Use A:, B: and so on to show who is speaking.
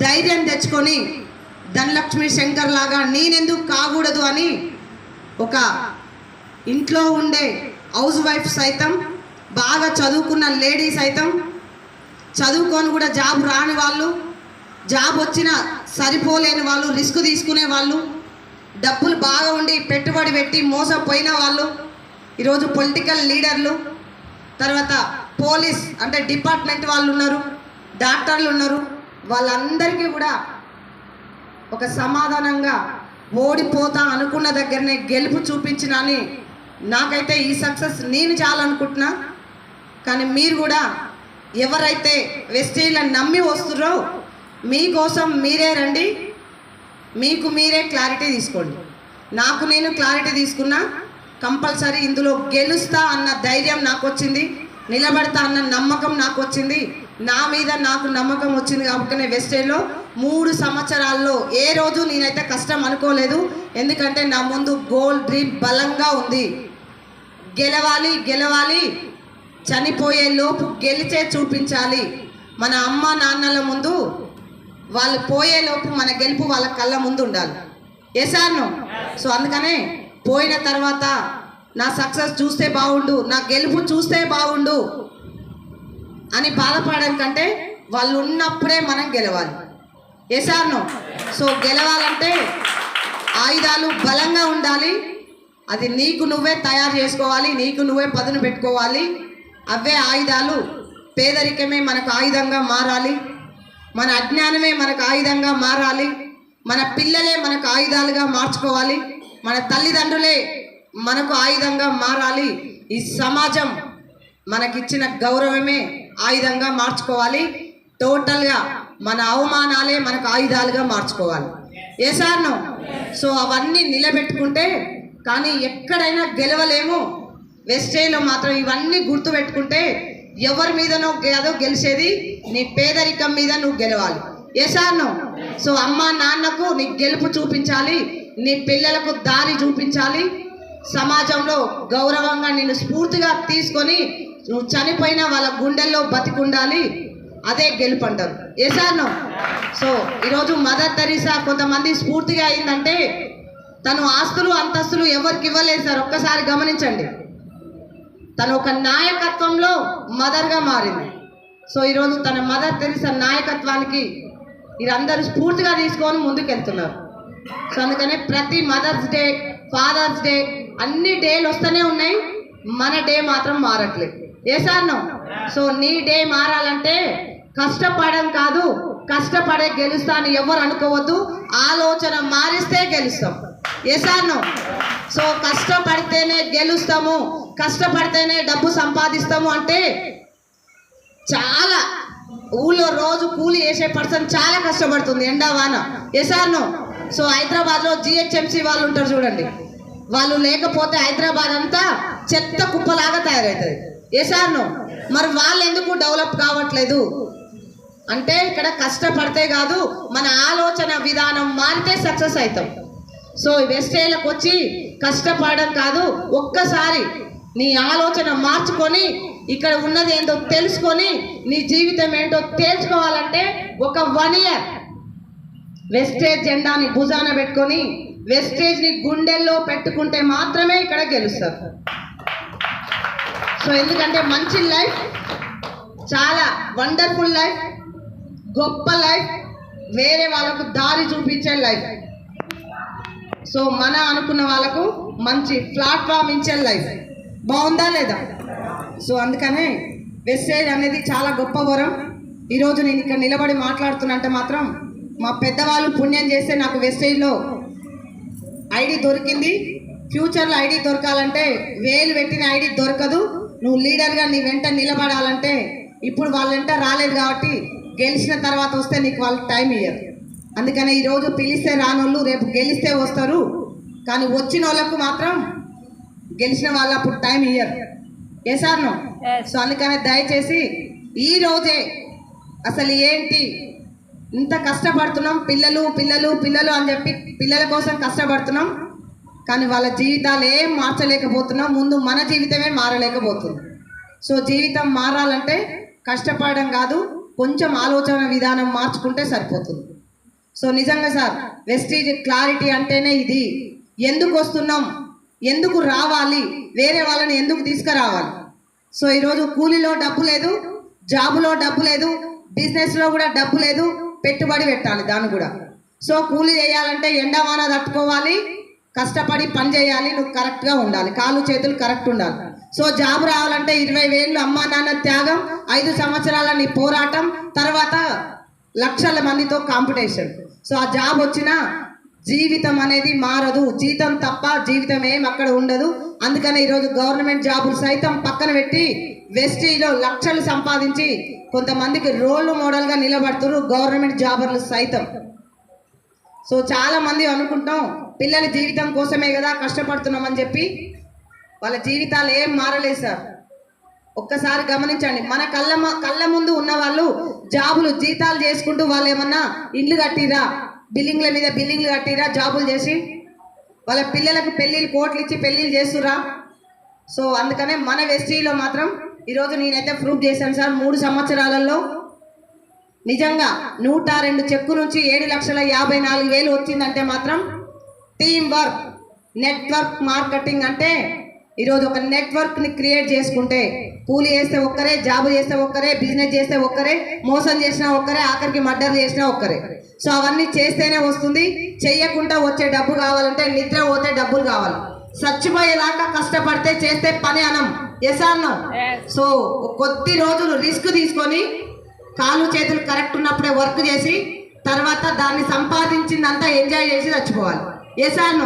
A: ధైర్యం తెచ్చుకొని ధనలక్ష్మి శంకర్ లాగా నేనెందుకు కాకూడదు అని ఒక ఇంట్లో ఉండే హౌస్ వైఫ్ సైతం బాగా చదువుకున్న లేడీ సైతం చదువుకొని కూడా జాబ్ రాని వాళ్ళు జాబ్ వచ్చినా సరిపోలేని వాళ్ళు రిస్క్ తీసుకునే వాళ్ళు డబ్బులు బాగా ఉండి పెట్టుబడి పెట్టి మోసపోయిన వాళ్ళు ఈరోజు పొలిటికల్ లీడర్లు తర్వాత పోలీస్ అంటే డిపార్ట్మెంట్ వాళ్ళు ఉన్నారు. డాక్టర్లు ఉన్నారు. వాళ్ళందరికీ కూడా ఒక సమాధానంగా ఓడిపోతా అనుకున్న దగ్గరనే గెలుపు చూపించిన అని నాకైతే ఈ సక్సెస్ నేను చాలనుకుంటున్నా. కానీ మీరు కూడా ఎవరైతే వెస్టీలను నమ్మి వస్తుర్రో మీకోసం మీరే రండి. మీకు మీరే క్లారిటీ తీసుకోండి. నాకు నేను క్లారిటీ తీసుకున్నా కంపల్సరీ ఇందులో గెలుస్తా అన్న ధైర్యం నాకు వచ్చింది నిలబడతా అన్న నమ్మకం నాకు వచ్చింది నా మీద నాకు నమ్మకం వచ్చింది కాబట్టి వెస్టేజ్లో మూడు సంవత్సరాల్లో ఏ రోజు నేనైతే కష్టం అనుకోలేదు. ఎందుకంటే నా ముందు గోల్ డ్రీమ్ బలంగా ఉంది. గెలవాలి గెలవాలి. చనిపోయే లోపు గెలిచే చూపించాలి. మన అమ్మ నాన్నల ముందు వాళ్ళు పోయే లోపు మన గెలుపు వాళ్ళ కళ్ళ ముందు ఉండాలి. ఎసాను సో అందుకనే పోయిన తర్వాత నా సక్సెస్ చూస్తే బాగుండు నా గెలుపు చూస్తే బాగుండు. అని బాధపడడం కంటే వాళ్ళు ఉన్నప్పుడే మనం గెలవాలి. ఎసాను సో గెలవాలంటే ఆయుధాలు బలంగా ఉండాలి. అది నీకు నువ్వే తయారు చేసుకోవాలి నీకు నువ్వే పదును పెట్టుకోవాలి. అవే ఆయుధాలు. పేదరికమే మనకు ఆయుధంగా మారాలి. మన అజ్ఞానమే మనకు ఆయుధంగా మారాలి. మన పిల్లలే మనకు ఆయుధాలుగా మార్చుకోవాలి. మన తల్లిదండ్రులే మనకు ఆయుధంగా మారాలి. ఈ సమాజం మనకిచ్చిన గౌరవమే ఆయుధంగా మార్చుకోవాలి. టోటల్గా మన అవమానాలే మనకు ఆయుధాలుగా మార్చుకోవాలి. ఏ సార్ను సో అవన్నీ నిలబెట్టుకుంటే కానీ ఎక్కడైనా గెలవలేము. వెస్టేలో మాత్రం ఇవన్నీ గుర్తుపెట్టుకుంటే ఎవరి మీదనో కాదో గెలిచేది నీ పేదరికం మీద నువ్వు గెలవాలి. ఏ సార్ను సో అమ్మ నాన్నకు నీ గెలుపు చూపించాలి నీ పిల్లలకు దారి చూపించాలి. సమాజంలో గౌరవంగా నిన్ను స్ఫూర్తిగా తీసుకొని నువ్వు చనిపోయిన వాళ్ళ గుండెల్లో బతికుండాలి అదే గెలుపు అంటారు ఏ సార్ను సో ఈరోజు మదర్ తెరీసా కొంతమంది స్ఫూర్తిగా అయిందంటే తను ఆస్తులు అంతస్తులు ఎవరికి ఇవ్వలేదు సార్ ఒక్కసారి గమనించండి. తను ఒక నాయకత్వంలో మదర్గా మారింది. సో ఈరోజు తన మదర్ తెరిసా నాయకత్వానికి వీరందరూ స్ఫూర్తిగా తీసుకొని ముందుకెళ్తున్నారు. సో అందుకనే ప్రతి మదర్స్ డే ఫాదర్స్ డే అన్ని డేలు వస్తూనే ఉన్నాయి. మన డే మాత్రం మారట్లేదు. ఏ సో నీ డే మారాలంటే కష్టపడడం కాదు కష్టపడే గెలుస్తా అని ఎవరు అనుకోవద్దు. ఆలోచన మారిస్తే గెలుస్తాం. ఏ సో కష్టపడితేనే గెలుస్తాము. కష్టపడితేనే డబ్బు సంపాదిస్తాము అంటే చాలా. ఊళ్ళో రోజు కూలి వేసే పర్సన్ చాలా కష్టపడుతుంది ఎండా వాన. ఎసార్ను సో హైదరాబాద్లో జిహెచ్ఎంసీ వాళ్ళు ఉంటారు చూడండి. వాళ్ళు లేకపోతే హైదరాబాద్ అంతా చెత్త కుప్పలాగా తయారవుతుంది ఎసార్ను మరి వాళ్ళు ఎందుకు డెవలప్ కావట్లేదు? అంటే ఇక్కడ కష్టపడితే కాదు మన ఆలోచన విధానం మారితే సక్సెస్ అవుతాం. సో వెస్టేలకు వచ్చి కష్టపడడం కాదు ఒక్కసారి నీ ఆలోచన మార్చుకొని ఇక్కడ ఉన్నది ఏంటో తెలుసుకొని నీ జీవితం ఏంటో తేల్చుకోవాలంటే ఒక వన్ ఇయర్ వెస్టేజ్ జెండాని భుజాన పెట్టుకొని వెస్టేజ్ని గుండెల్లో పెట్టుకుంటే మాత్రమే ఇక్కడ గెలుస్తారు. సో ఎందుకంటే మంచి లైఫ్ చాలా వండర్ఫుల్ లైఫ్ గొప్ప లైఫ్ వేరే వాళ్ళకు దారి చూపించే లైఫ్. సో మన అనుకున్న వాళ్ళకు మంచి ప్లాట్ఫామ్ ఇచ్చే లైఫ్. బాగుందా లేదా? సో అందుకనే వెస్టేజ్ అనేది చాలా గొప్ప వరం. ఈరోజు నేను ఇక్కడ నిలబడి మాట్లాడుతున్నంటే మాత్రం మా పెద్దవాళ్ళు పుణ్యం చేస్తే నాకు వెస్టేజ్లో ఐడి దొరికింది. ఫ్యూచర్లో ఐడి దొరకాలంటే వేలు పెట్టిన ఐడి దొరకదు. నువ్వు లీడర్గా నీ వెంట నిలబడాలంటే ఇప్పుడు వాళ్ళ వెంట రాలేదు కాబట్టి గెలిచిన తర్వాత వస్తే నీకు వాళ్ళు టైం ఇయ్యరు. అందుకని ఈరోజు పిలిస్తే రానోళ్ళు రేపు గెలిస్తే వస్తారు. కానీ వచ్చిన వాళ్ళకు మాత్రం గెలిచిన వాళ్ళు అప్పుడు టైం ఇయ్యరు. ఏ సార్ను సో అందుకని దయచేసి ఈ రోజే అసలు ఏంటి? ఇంత కష్టపడుతున్నాం పిల్లలు పిల్లలు పిల్లలు అని చెప్పి పిల్లల కోసం కష్టపడుతున్నాం. కానీ వాళ్ళ జీవితాలు ఏం మార్చలేకపోతున్నాం ముందు మన జీవితమే మారలేకపోతుంది. సో జీవితం మారాలంటే కష్టపడడం కాదు కొంచెం ఆలోచన విధానం మార్చుకుంటే సరిపోతుంది. సో నిజంగా సార్ వెస్టీజ్ క్లారిటీ అంటేనే ఇది. ఎందుకు వస్తున్నాం? ఎందుకు రావాలి? వేరే వాళ్ళని ఎందుకు తీసుకురావాలి? సో ఈరోజు కూలీలో డబ్బు లేదు జాబులో డబ్బు లేదు బిజినెస్లో కూడా డబ్బు లేదు పెట్టుబడి పెట్టాలి దాన్ని కూడా. సో కూలీ చేయాలంటే ఎండవాన తట్టుకోవాలి కష్టపడి పని చేయాలి నువ్వు కరెక్ట్గా ఉండాలి. కాళ్ళు చేతులు కరెక్ట్ ఉండాలి. సో జాబ్ రావాలంటే ఇరవై వేలు అమ్మా నాన్న త్యాగం ఐదు సంవత్సరాల నీ పోరాటం తర్వాత లక్షల మందితో కాంపిటీషన్. సో ఆ జాబ్ వచ్చినా జీవితం అనేది మారదు. జీతం తప్ప జీవితం ఏం అక్కడ ఉండదు. అందుకనే ఈరోజు గవర్నమెంట్ జాబులు సైతం పక్కన పెట్టి వెస్టీలో లక్షలు సంపాదించి కొంతమందికి రోల్ మోడల్గా నిలబడుతున్నారు గవర్నమెంట్ జాబర్లు సైతం. సో చాలా మంది అనుకుంటాం పిల్లల జీవితం కోసమే కదా కష్టపడుతున్నామని చెప్పి. వాళ్ళ జీవితాలు ఏం మారలేదు సార్. ఒక్కసారి గమనించండి మన కళ్ళ కళ్ళ ముందు ఉన్న వాళ్ళు జాబులు జీతాలు చేసుకుంటూ వాళ్ళు ఏమన్నా ఇండ్లు కట్టిరా బిల్డింగ్ల మీద బిల్డింగ్లు కట్టిరా జాబులు చేసి. వాళ్ళ పిల్లలకు పెళ్ళిళ్ళు కోట్లు ఇచ్చి పెళ్ళిళ్ళు చేస్తురా. సో అందుకనే మన వెస్టీలో మాత్రం ఈరోజు నేనైతే ప్రూఫ్ చేశాను సార్ మూడు సంవత్సరాలలో నిజంగా నూట రెండు చెక్కు నుంచి ఏడు లక్షల యాభై నాలుగు వేలు వచ్చిందంటే మాత్రం టీం వర్క్ నెట్వర్క్ మార్కెటింగ్ అంటే ఈరోజు ఒక నెట్వర్క్ని క్రియేట్ చేసుకుంటే కూలి చేస్తే ఒక్కరే జాబ్ చేస్తే ఒక్కరే బిజినెస్ చేస్తే ఒక్కరే మోసం చేసినా ఒక్కరే ఆఖరికి మర్డర్ చేసినా ఒక్కరే. సో అవన్నీ చేస్తేనే వస్తుంది చెయ్యకుండా వచ్చే డబ్బు కావాలంటే నిద్ర పోతే డబ్బులు కావాలి. చచ్చిపోయేదాకా కష్టపడితే చేస్తే పని అనం. ఎస్ అన్నం సో కొద్ది రోజులు రిస్క్ తీసుకొని కాలు చేతులు కరెక్ట్ ఉన్నప్పుడే వర్క్ చేసి తర్వాత దాన్ని సంపాదించిందంతా ఎంజాయ్ చేసి చచ్చిపోవాలి. ఎస్